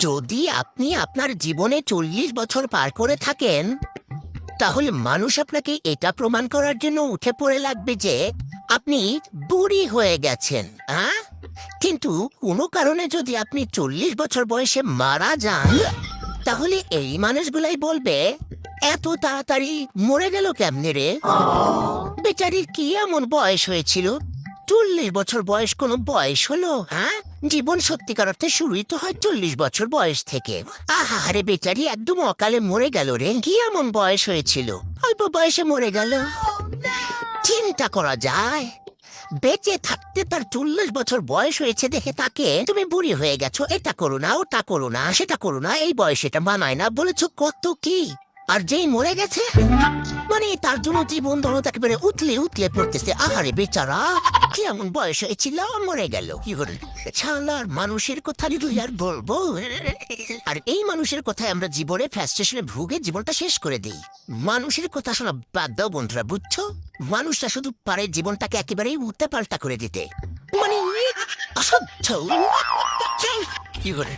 যদি আপনি আপনার জীবনে চল্লিশ বছর পার করে থাকেন, তাহলে মানুষ আপনাকে এটা প্রমাণ করার জন্য উঠে পড়ে লাগবে যে আপনি বুড়ি হয়ে গেছেন হ্যাঁ কিন্তু কোনো কারণে যদি আপনি চল্লিশ বছর বয়সে মারা যান, তাহলে এই মানুষগুলাই বলবে, এত তাড়াতাড়ি মরে গেল কেমনে রে? বেচারির কি এমন বয়স হয়েছিল? চল্লিশ বছর বয়স কোনো বয়স হলো হ্যাঁ? জীবন সত্যিকার অর্থে শুরুই তো হয় চল্লিশ বছর বয়স থেকে। আহারে বেচারি, একদম অকালে মরে গেল রে। কি এমন বয়স হয়েছিল? অল্প বয়সে মরে গেল। চিন্তা করা যায়। বেঁচে থাকতে তার চল্লিশ বছর বয়স হয়েছে দেখে তাকে তুমি বুড়ি হয়ে গেছো। এটা করো না, ওটা করো না, সেটা করো না, এই বয়সে এটা মানায় না। বলেছ কত কি? আর যেই মরে গেছে মানে তার জন্য জীবন দরদ একেবারে উতলে উতলে পড়তেছে। আহারে বেচারা, কি এমন বয়স হয়েছিল মরে গেল। কি করে? ছালার মানুষের কথা আর বলব? আর এই মানুষের কথায় আমরা জীবনে ফ্যাস্টেশনে ভুগে জীবনটা শেষ করে দিই। মানুষের কথা শোনা বাদ দাও বন্ধুরা, বুঝছ? মানুষটা শুধু পারে জীবনটাকে একেবারেই উল্টা পাল্টা করে দিতে। মানে অসহ্য। কি করে?